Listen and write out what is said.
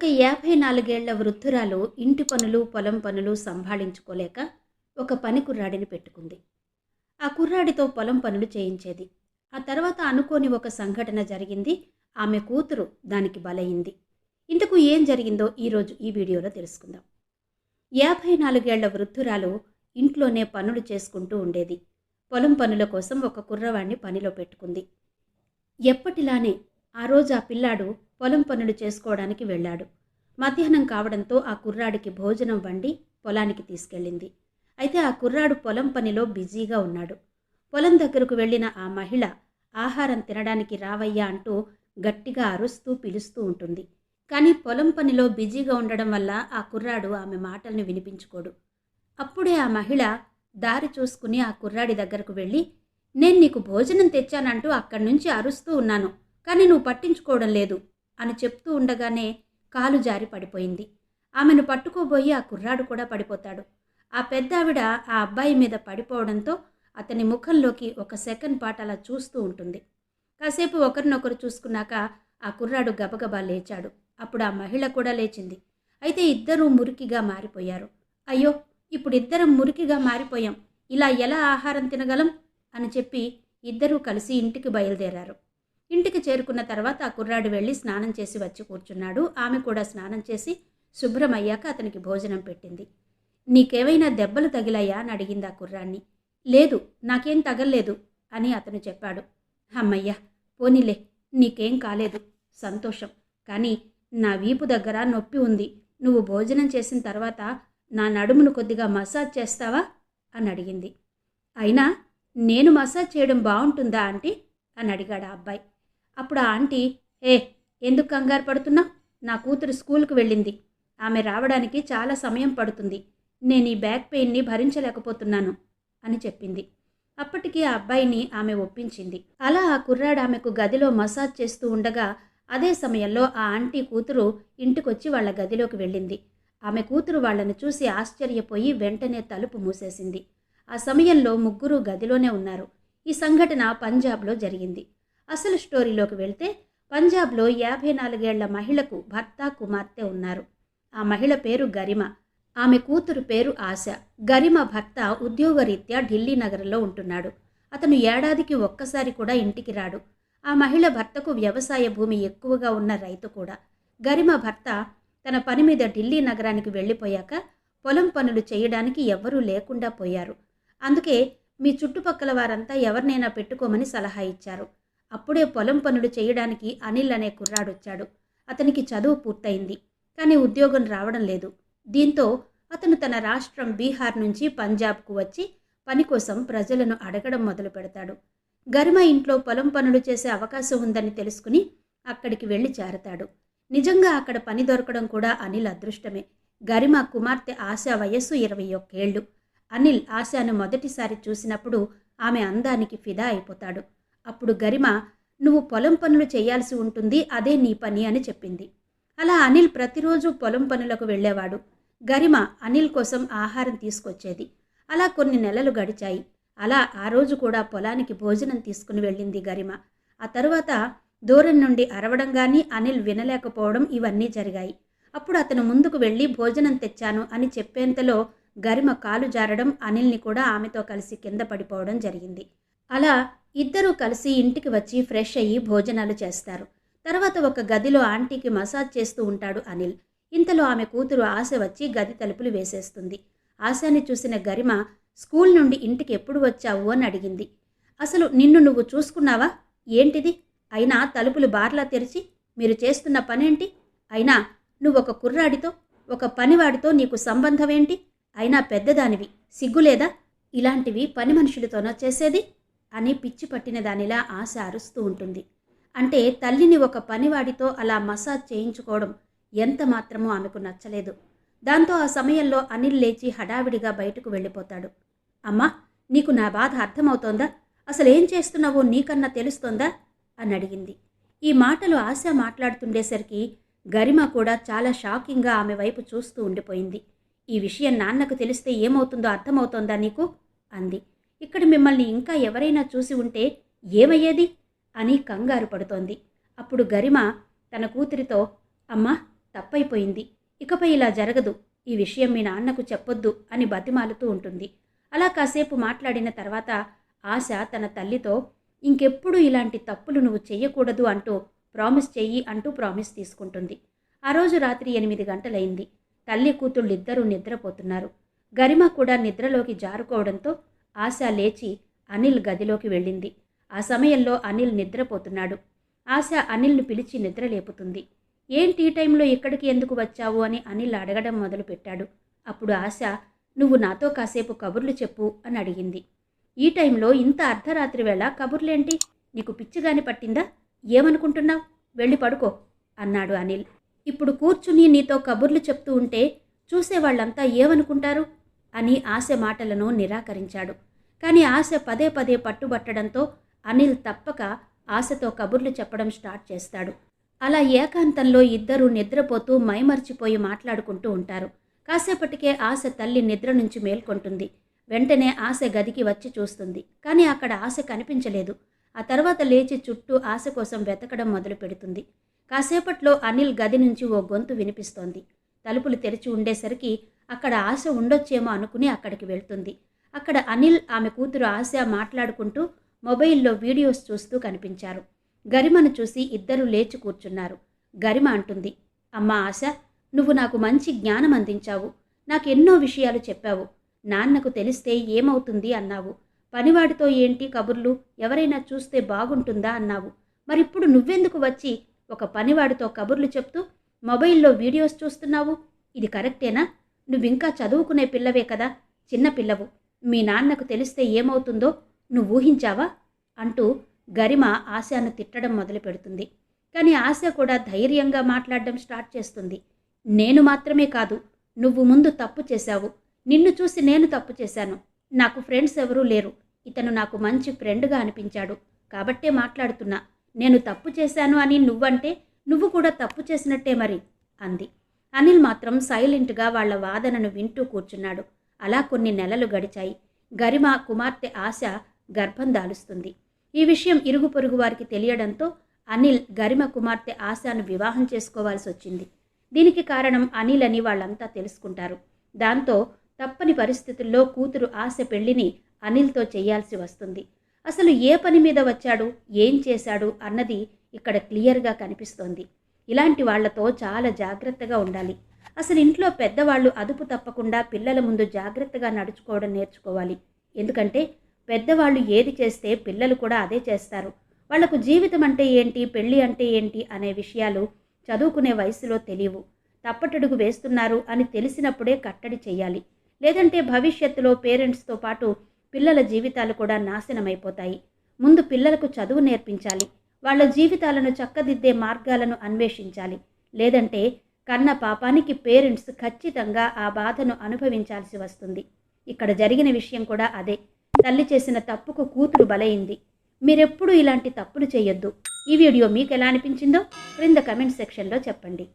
ఒక యాభై నాలుగేళ్ళ వృద్ధురాలు ఇంటి పనులు పొలం పనులు సంభాళించుకోలేక ఒక పని కుర్రాడిని పెట్టుకుంది. ఆ కుర్రాడితో పొలం పనులు చేయించేది. ఆ తర్వాత అనుకోని ఒక సంఘటన జరిగింది. ఆమె కూతురు దానికి బలయింది. ఇంతకు ఏం జరిగిందో ఈరోజు ఈ వీడియోలో తెలుసుకుందాం. యాభై నాలుగేళ్ళ వృద్ధురాలు ఇంట్లోనే పనులు చేసుకుంటూ ఉండేది. పొలం పనుల కోసం ఒక కుర్రవాణ్ణి పనిలో పెట్టుకుంది. ఎప్పటిలానే ఆ రోజు ఆ పిల్లాడు పొలం పనులు చేసుకోవడానికి వెళ్ళాడు. మధ్యాహ్నం కావడంతో ఆ కుర్రాడికి భోజనం వండి పొలానికి తీసుకెళ్ళింది. అయితే ఆ కుర్రాడు పొలం పనిలో బిజీగా ఉన్నాడు. పొలం దగ్గరకు వెళ్ళిన ఆ మహిళ ఆహారం తినడానికి రావయ్యా అంటూ గట్టిగా అరుస్తూ పిలుస్తూ ఉంటుంది. కానీ పొలం పనిలో బిజీగా ఉండడం వల్ల ఆ కుర్రాడు ఆమె మాటల్ని వినిపించుకోడు. అప్పుడే ఆ మహిళ దారి చూసుకుని ఆ కుర్రాడి దగ్గరకు వెళ్ళి నేను నీకు భోజనం తెచ్చానంటూ అక్కడి నుంచి అరుస్తూ ఉన్నాను. కానీ నువ్వు పట్టించుకోవడం లేదు. అని చెప్తూ ఉండగానే కాలు జారి పడిపోయింది. ఆమెను పట్టుకోబోయి ఆ కుర్రాడు కూడా పడిపోతాడు. ఆ పెద్దావిడ ఆ అబ్బాయి మీద పడిపోవడంతో అతని ముఖంలోకి ఒక సెకండ్ పాటు అలా చూస్తూ ఉంటుంది. కాసేపు ఒకరినొకరు చూసుకున్నాక ఆ కుర్రాడు గబగబా లేచాడు. అప్పుడు ఆ మహిళ కూడా లేచింది. అయితే ఇద్దరూ మురికిగా మారిపోయారు. అయ్యో ఇప్పుడు ఇద్దరం మురికిగా మారిపోయాం. ఇలా ఎలా ఆహారం తినగలం? అని చెప్పి ఇద్దరూ కలిసి ఇంటికి బయలుదేరారు. ఇంటికి చేరుకున్న తర్వాత ఆ కుర్రాడు వెళ్ళి స్నానం చేసి వచ్చి కూర్చున్నాడు. ఆమె కూడా స్నానం చేసి శుభ్రమయ్యాక అతనికి భోజనం పెట్టింది. నీకేమైనా దెబ్బలు తగిలాయా? అని అడిగింది ఆ కుర్రాన్ని. లేదు నాకేం తగల్లేదు అని అతను చెప్పాడు. అమ్మయ్యా పోనీలే నీకేం కాలేదు. సంతోషం. కానీ నా వీపు దగ్గర నొప్పి ఉంది. నువ్వు భోజనం చేసిన తర్వాత నా నడుమును కొద్దిగా మసాజ్ చేస్తావా? అని అడిగింది. అయినా నేను మసాజ్ చేయడం బాగుంటుందా అంటే అని అడిగాడు ఆ అబ్బాయి. అప్పుడు ఆ ఆంటీ ఏ ఎందుకు కంగారు పడుతున్నా నా కూతురు స్కూల్కి వెళ్ళింది. ఆమె రావడానికి చాలా సమయం పడుతుంది. నేను ఈ బ్యాక్ పెయిన్ని భరించలేకపోతున్నాను అని చెప్పింది. అప్పటికి ఆ అబ్బాయిని ఆమె ఒప్పించింది. అలా ఆ కుర్రాడు ఆమెకు గదిలో మసాజ్ చేస్తూ ఉండగా అదే సమయంలో ఆ ఆంటీ కూతురు ఇంటికొచ్చి వాళ్ళ గదిలోకి వెళ్ళింది. ఆమె కూతురు వాళ్ళని చూసి ఆశ్చర్యపోయి వెంటనే తలుపు మూసేసింది. ఆ సమయంలో ముగ్గురు గదిలోనే ఉన్నారు. ఈ సంఘటన పంజాబ్లో జరిగింది. అసలు స్టోరీలోకి వెళ్తే పంజాబ్లో యాభై నాలుగేళ్ళ మహిళకు భర్త కుమార్తె ఉన్నారు. ఆ మహిళ పేరు గరిమ. ఆమె కూతురు పేరు ఆశ. గరిమ భర్త ఉద్యోగరీత్యా ఢిల్లీ నగరంలో ఉంటున్నాడు. అతను ఏడాదికి ఒక్కసారి కూడా ఇంటికి రాడు. ఆ మహిళ భర్తకు వ్యవసాయ భూమి ఎక్కువగా ఉన్న రైతు కూడా. గరిమ భర్త తన పని మీద ఢిల్లీ నగరానికి వెళ్ళిపోయాక పొలం పనులు చేయడానికి ఎవ్వరూ లేకుండా పోయారు. అందుకే మీ చుట్టుపక్కల వారంతా ఎవరినైనా పెట్టుకోమని సలహా ఇచ్చారు. అప్పుడే పొలం పనులు చేయడానికి అనిల్ అనే కుర్రాడొచ్చాడు. అతనికి చదువు పూర్తయింది కానీ ఉద్యోగం రావడం లేదు. దీంతో అతను తన రాష్ట్రం బీహార్ నుంచి పంజాబ్కు వచ్చి పని కోసం ప్రజలను అడగడం మొదలు పెడతాడు. గరిమ ఇంట్లో పొలం పనులు చేసే అవకాశం ఉందని తెలుసుకుని అక్కడికి వెళ్ళి చేరతాడు. నిజంగా అక్కడ పని దొరకడం కూడా అనిల్ అదృష్టమే. గరిమ కుమార్తె ఆశ వయస్సు ఇరవై ఒక్కేళ్ళు అనిల్ ఆశాను మొదటిసారి చూసినప్పుడు ఆమె అందానికి ఫిదా అయిపోతాడు. అప్పుడు గరిమ నువ్వు పొలం పనులు చేయాల్సి ఉంటుంది అదే నీ పని అని చెప్పింది. అలా అనిల్ ప్రతిరోజు పొలం పనులకు వెళ్ళేవాడు. గరిమ అనిల్ కోసం ఆహారం తీసుకొచ్చేది. అలా కొన్ని నెలలు గడిచాయి. అలా ఆ రోజు కూడా పొలానికి భోజనం తీసుకుని వెళ్ళింది గరిమ. ఆ తరువాత దూరం నుండి అరవడం కానీ అనిల్ వినలేకపోవడం ఇవన్నీ జరిగాయి. అప్పుడు అతను ముందుకు వెళ్ళి భోజనం తెచ్చాను అని చెప్పేంతలో గరిమ కాలు జారడం అనిల్ని కూడా ఆమెతో కలిసి కింద పడిపోవడం జరిగింది. అలా ఇద్దరూ కలిసి ఇంటికి వచ్చి ఫ్రెష్ అయ్యి భోజనాలు చేస్తారు. తర్వాత ఒక గదిలో ఆంటీకి మసాజ్ చేస్తూ ఉంటాడు అనిల్. ఇంతలో ఆమె కూతురు ఆశ వచ్చి గది తలుపులు వేసేస్తుంది. ఆశాని చూసిన గరిమ స్కూల్ నుండి ఇంటికి ఎప్పుడు వచ్చావు? అని అడిగింది. అసలు నిన్ను నువ్వు చూసుకున్నావా? ఏంటిది? అయినా తలుపులు బార్లా తెరిచి మీరు చేస్తున్న పనేంటి? అయినా నువ్వు ఒక కుర్రాడితో ఒక పనివాడితో నీకు సంబంధం ఏంటి అయినా పెద్దదానివి సిగ్గులేదా? ఇలాంటివి పని మనుషులతోనో చేసేది? అని పిచ్చి పట్టిన దానిలా ఆశ అరుస్తూ ఉంటుంది. అంటే తల్లిని ఒక పనివాడితో అలా మసాజ్ చేయించుకోవడం ఎంత మాత్రమో ఆమెకు నచ్చలేదు. దాంతో ఆ సమయంలో అనిల్ లేచి హడావిడిగా బయటకు వెళ్ళిపోతాడు. అమ్మా నీకు నా బాధ అర్థమవుతోందా? అసలు ఏం చేస్తున్నావో నీకన్నా తెలుస్తోందా? అని అడిగింది. ఈ మాటలు ఆశ మాట్లాడుతుండేసరికి గరిమ కూడా చాలా షాకింగ్గా ఆమె వైపు చూస్తూ ఉండిపోయింది. ఈ విషయం నాన్నకు తెలిస్తే ఏమవుతుందో అర్థమవుతోందా నీకు? అంది. ఇక్కడ మిమ్మల్ని ఇంకా ఎవరైనా చూసి ఉంటే ఏమయ్యేది? అని కంగారు పడుతోంది. అప్పుడు గరిమ తన కూతురితో అమ్మా తప్పైపోయింది. ఇకపై ఇలా జరగదు. ఈ విషయం మీ నాన్నకు చెప్పొద్దు అని బతిమాలుతూ ఉంటుంది. అలా కాసేపు మాట్లాడిన తర్వాత ఆశ తన తల్లితో ఇంకెప్పుడు ఇలాంటి తప్పులు నువ్వు చెయ్యకూడదు అంటూ ప్రామిస్ చెయ్యి అంటూ ప్రామిస్ తీసుకుంటుంది. ఆ రోజు రాత్రి ఎనిమిది గంటలైంది. తల్లి కూతుళ్ళిద్దరూ నిద్రపోతున్నారు. గరిమ కూడా నిద్రలోకి జారుకోవడంతో ఆశ లేచి అనిల్ గదిలోకి వెళ్ళింది. ఆ సమయంలో అనిల్ నిద్రపోతున్నాడు. ఆశ అనిల్ను పిలిచి నిద్ర లేపుతుంది ఏంటి ఈ టైంలో ఇక్కడికి ఎందుకు వచ్చావు? అని అనిల్ అడగడం మొదలుపెట్టాడు. అప్పుడు ఆశ నువ్వు నాతో కాసేపు కబుర్లు చెప్పు అని అడిగింది. ఈ టైంలో ఇంత అర్ధరాత్రి వేళ కబుర్లేంటి? నీకు పిచ్చిగాని పట్టిందా? ఏమనుకుంటున్నావు? వెళ్ళి పడుకో అన్నాడు అనిల్. ఇప్పుడు కూర్చుని నీతో కబుర్లు చెప్తూ ఉంటే చూసేవాళ్ళంతా ఏమనుకుంటారు? అని ఆశ మాటలను నిరాకరించాడు. కానీ ఆశ పదే పదే పట్టుబట్టడంతో అనిల్ తప్పక ఆశతో కబుర్లు చెప్పడం స్టార్ట్ చేస్తాడు. అలా ఏకాంతంలో ఇద్దరూ నిద్రపోతూ మైమర్చిపోయి మాట్లాడుకుంటూ ఉంటారు. కాసేపటికే ఆశ తల్లి నిద్ర నుంచి మేల్కొంటుంది. వెంటనే ఆశ గదికి వచ్చి చూస్తుంది. కానీ అక్కడ ఆశ కనిపించలేదు. ఆ తర్వాత లేచి చుట్టూ ఆశ కోసం వెతకడం మొదలు పెడుతుంది కాసేపట్లో అనిల్ గది నుంచి ఓ గొంతు వినిపిస్తోంది. తలుపులు తెరిచి ఉండేసరికి అక్కడ ఆశ ఉండొచ్చేమో అనుకుని అక్కడికి వెళ్తుంది. అక్కడ అనిల్ ఆమె కూతురు ఆశ మాట్లాడుకుంటూ మొబైల్లో వీడియోస్ చూస్తూ కనిపించారు. గరిమను చూసి ఇద్దరు లేచి కూర్చున్నారు. గరిమ అంటుంది అమ్మా ఆశ నువ్వు నాకు మంచి జ్ఞానం అందించావు. నాకు ఎన్నో విషయాలు చెప్పావు. నాన్నకు తెలిస్తే ఏమవుతుంది అన్నావు. పనివాడితో ఏంటి కబుర్లు? ఎవరైనా చూస్తే బాగుంటుందా అన్నావు. మరిప్పుడు నువ్వెందుకు వచ్చి ఒక పనివాడితో కబుర్లు చెప్తూ మొబైల్లో వీడియోస్ చూస్తున్నావు? ఇది కరెక్టేనా? నువ్వింకా చదువుకునే పిల్లవే కదా చిన్న పిల్లవు. మీ నాన్నకు తెలిస్తే ఏమవుతుందో నువ్వు ఊహించావా? అంటూ గరిమ ఆశను తిట్టడం మొదలు పెడుతుంది కానీ ఆశ కూడా ధైర్యంగా మాట్లాడడం స్టార్ట్ చేస్తుంది. నేను మాత్రమే కాదు నువ్వు ముందు తప్పు చేశావు. నిన్ను చూసి నేను తప్పు చేశాను. నాకు ఫ్రెండ్స్ ఎవరూ లేరు. ఇతను నాకు మంచి ఫ్రెండ్గా అనిపించాడు. కాబట్టే మాట్లాడుతున్నా. నేను తప్పు చేశాను అని నువ్వంటే నువ్వు కూడా తప్పు చేసినట్టే మరి అంది. అనిల్ మాత్రం సైలెంట్గా వాళ్ళ వాదనను వింటూ కూర్చున్నాడు. అలా కొన్ని నెలలు గడిచాయి. గరిమ కుమార్తె ఆశ గర్భం దాలుస్తుంది. ఈ విషయం ఇరుగు పొరుగు వారికి తెలియడంతో అనిల్ గరిమ కుమార్తె ఆశను వివాహం చేసుకోవాల్సి వచ్చింది. దీనికి కారణం అనిల్ అని వాళ్ళంతా తెలుసుకుంటారు. దాంతో తప్పని పరిస్థితుల్లో కూతురు ఆశ పెళ్ళిని అనిల్తో చేయాల్సి వస్తుంది. అసలు ఏ పని మీద వచ్చాడు? ఏం చేశాడు? అన్నది ఇక్కడ క్లియర్గా కనిపిస్తోంది. ఇలాంటి వాళ్ళతో చాలా జాగ్రత్తగా ఉండాలి. అసలు ఇంట్లో పెద్దవాళ్ళు అదుపు తప్పకుండా పిల్లల ముందు జాగ్రత్తగా నడుచుకోవడం నేర్చుకోవాలి. ఎందుకంటే పెద్దవాళ్ళు ఏది చేస్తే పిల్లలు కూడా అదే చేస్తారు. వాళ్ళకు జీవితం అంటే ఏంటి పెళ్ళి అంటే ఏంటి అనే విషయాలు చదువుకునే వయసులో తెలియవు. తప్పటడుగు వేస్తున్నారు అని తెలిసినప్పుడే కట్టడి చేయాలి. లేదంటే భవిష్యత్తులో పేరెంట్స్తో పాటు పిల్లల జీవితాలు కూడా నాశనమైపోతాయి. ముందు పిల్లలకు చదువు నేర్పించాలి. వాళ్ళ జీవితాలను చక్కదిద్దే మార్గాలను అన్వేషించాలి. లేదంటే కన్న పాపానికి పేరెంట్స్ ఖచ్చితంగా ఆ బాధను అనుభవించాల్సి వస్తుంది. ఇక్కడ జరిగిన విషయం కూడా అదే. తల్లి చేసిన తప్పుకు కూతురు బలైంది. మీరెప్పుడూ ఇలాంటి తప్పులు చేయొద్దు. ఈ వీడియో మీకు ఎలా అనిపించిందో క్రింద కమెంట్ సెక్షన్లో చెప్పండి.